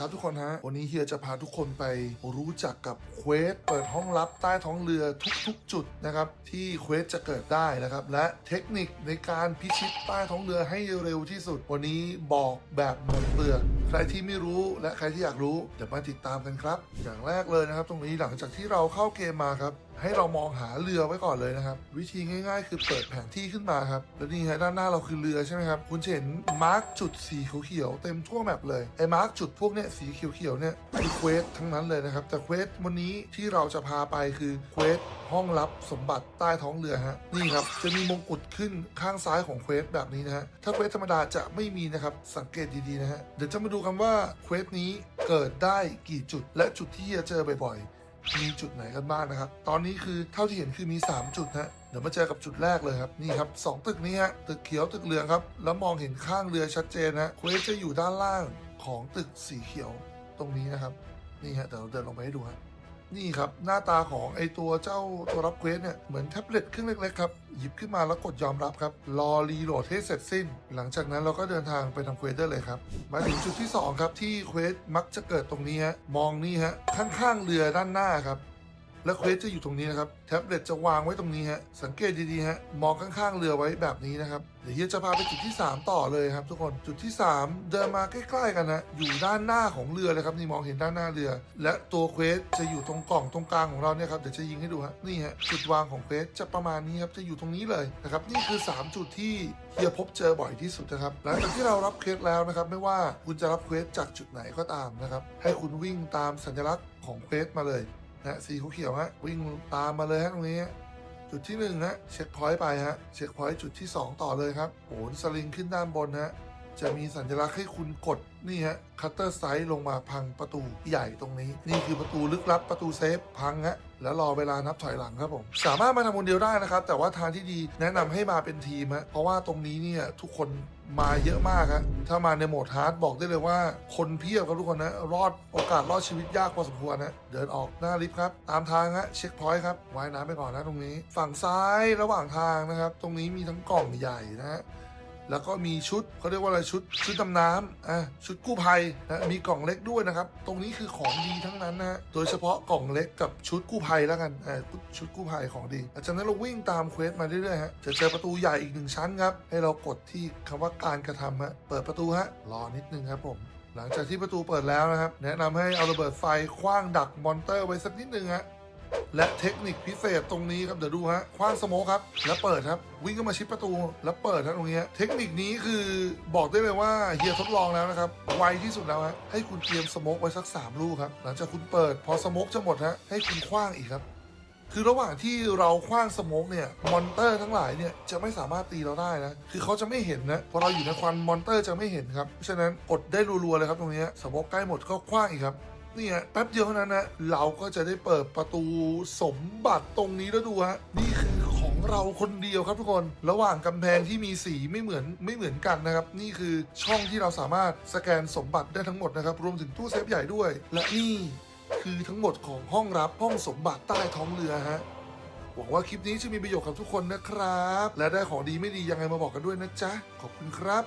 ครับทุกคนฮะ วันนี้เฮียจะพาทุกคนไปรู้จักกับเควสเปิดห้องลับใต้ท้องเรือทุกๆ จุดนะครับที่เควสจะเกิดได้นะครับ และเทคนิคในการพิชิตใต้ท้องเรือให้เร็วที่สุด วันนี้บอกแบบหมดเปลือกใครที่ไม่รู้และใครที่อยากรู้เดี๋ยวมาติดตามกันครับ อย่างแรกเลยนะครับ ตรงนี้หลังจากที่เราเข้าเกมมาครับ ให้เรามองหาเรือไว้ก่อนเลยนะครับ วิธีง่าย ๆ คือเปิดแผนที่ขึ้นมาครับแล้วนี่ฮะด้านหน้าเราคือเรือใช่ไหมครับคุณจะเห็นมาร์กจุดสีเขียวๆเต็มทั่วแมปเลยไอ้มาร์กจุดพวกเนี้ยสีเขียวๆเนี่ยคือเควสทั้งนั้นเลยนะครับแต่เควสวันนี้ที่เราจะพาไปคือเควสห้องลับสมบัติใต้ท้องเรือฮะนี่ครับจะมีมงกุฎขึ้นข้างซ้ายของเควสแบบนี้นะฮะถ้าเควสธรรมดาจะไม่มีนะครับสังเกตดีๆนะฮะเดี๋ยวจะมาดูกันว่าเควสนี้เกิดได้กี่จุด และจุดที่จะเจอบ่อยๆ มีจุดไหนกันบ้างนะครับ ตอนนี้คือเท่าที่เห็นคือมี 3 จุดฮะเดี๋ยวมาเจอกับจุดแรกเลยครับ นี่ครับสองตึกนี้ฮะตึกเขียวตึกเหลืองครับ แล้วมองเห็นข้างเรือชัดเจนนะเควสจะอยู่ด้านล่างของตึกสีเขียวตรงนี้นะครับ นี่ฮะเดี๋ยวเราเดินลงไปให้ดูฮะ นี่ครับ หน้าตาของไอตัวเจ้าตัวรับเควสเนี่ย เหมือนแท็บเล็ตเครื่องเล็กๆครับ หยิบขึ้นมาแล้วกดยอมรับครับ รอรีโหลดให้เสร็จสิ้น หลังจากนั้นเราก็เดินทางไปทำเควสได้เลยครับ มาถึงจุดที่ 2 ครับ ที่เควสมักจะเกิดตรงนี้ฮะมองนี่ฮะข้างๆเรือด้านหน้าครับ และเควสจะอยู่ตรงนี้นะครับแท็บเล็ตจะวางไว้ตรงนี้ฮะสังเกตดีๆฮะมองข้างๆเรือไว้แบบนี้นะครับเดี๋ยวเฮียจะพาไปจุดที่ 3 ต่อเลยครับทุกคนจุดที่ 3 เดินมาใกล้ๆกันนะอยู่ด้านหน้าของเรือเลยครับนี่มองเห็นด้านหน้าเรือ และตัวเควสจะอยู่ตรงกล่องตรงกลางของเราเนี่ยครับเดี๋ยวจะยิงให้ดูฮะนี่ฮะจุดวางของเควสจะประมาณนี้ครับจะอยู่ตรงนี้เลยนะครับนี่คือ 3 จุดที่เฮียพบเจอบ่อยที่สุดนะครับหลังจากที่เรารับเควสแล้วนะครับไม่ว่าคุณจะรับเควสจากจุดไหนก็ตามนะครับให้คุณวิ่งตามสัญลักษณ์ของเควสมาเลย นะสีเขียวฮะวิ่งตามมาเลยฮะตรงนี้ จุดที่1ฮะเช็คพอยต์ไปฮะเช็คพอยต์จุดที่ 2 ต่อเลยครับโหนสลิงขึ้นด้านบนฮะ จะมีสัญลักษณ์ให้คุณกดนี่ฮะคัตเตอร์ไซส์ลงมาพังประตูใหญ่ตรงนี้ นี่คือประตูลึกลับประตูเซฟพังฮะแล้วรอเวลานับถอยหลังครับผม สามารถมาทำคนเดียวได้นะครับ แต่ว่าทางที่ดีแนะนำให้มาเป็นทีมฮะเพราะว่าตรงนี้เนี่ยทุกคนมาเยอะมากฮะถ้ามาในโหมดฮาร์ดบอกได้เลยว่าคนเพียบครับทุกคนนะรอดโอกาสรอดชีวิตยากพอสมควรนะเดินออกหน้าลิฟต์ครับ ตามทางฮะเช็คพอยต์ครับว่ายน้ำไปก่อนนะตรงนี้ ฝั่งซ้ายระหว่างทางนะครับ ตรงนี้มีทั้งกล่องใหญ่นะฮะ แล้วก็มีชุดเขาเรียกว่าอะไรชุดชุดดำน้ำอะชุดกู้ภัยนะมีกล่องเล็กด้วยนะครับ ตรงนี้คือของดีทั้งนั้นนะฮะโดยเฉพาะกล่องเล็กกับชุดกู้ภัยแล้วกันอ่าชุดกู้ภัยของดีหลังจากนั้นเราวิ่งตามเควสมาเรื่อยๆฮะจะเจอประตูใหญ่อีกหนึ่งชั้นครับ ให้เรากดที่คำว่าการกระทำฮะเปิดประตูฮะรอนิดนึงครับผมหลังจากที่ประตูเปิดแล้วนะครับ แนะนำให้เอาระเบิดไฟคว้างดักมอนเตอร์ไว้สักนิดนึงฮะ และเทคนิคพิเศษตรงนี้ครับเดี๋ยวดูฮะคว้างสโมคครับ แล้วเปิดครับ วิ่งเข้ามาชิดประตู แล้วเปิดครับตรงนี้เทคนิคนี้คือบอกได้เลยว่าเฮียทดลองแล้วนะครับไวที่สุดแล้วฮะให้คุณเตรียมสโมกไว้สัก 3 ลูกครับ หลังจากคุณเปิด พอสโมกจะหมดฮะให้คุณคว้างอีกครับ คือระหว่างที่เราคว้างสโมกเนี่ยมอนเตอร์ทั้งหลายเนี่ยจะไม่สามารถตีเราได้นะคือเขาจะไม่เห็นนะพอเราอยู่ในควันมอนเตอร์จะไม่เห็นครับเพราะฉะนั้นกดได้รัวๆเลยครับตรงนี้สโมกใกล้หมดก็คว้างอีกครับ นี่ฮะแป๊บเดียวเท่านั้นนะเราก็จะได้เปิดประตูสมบัติตรงนี้แล้วดูฮะนี่คือของเราคนเดียวครับทุกคน ระหว่างกำแพงที่มีสีไม่เหมือนไม่เหมือนกันนะครับ นี่คือช่องที่เราสามารถสแกนสมบัติได้ทั้งหมดนะครับ รวมถึงตู้เซฟใหญ่ด้วย และนี่คือทั้งหมดของห้องรับห้องสมบัติใต้ท้องเรือฮะหวังว่าคลิปนี้จะมีประโยชน์กับทุกคนนะครับ และได้ของดีไม่ดียังไงมาบอกกันด้วยนะจ๊ะ ขอบคุณครับ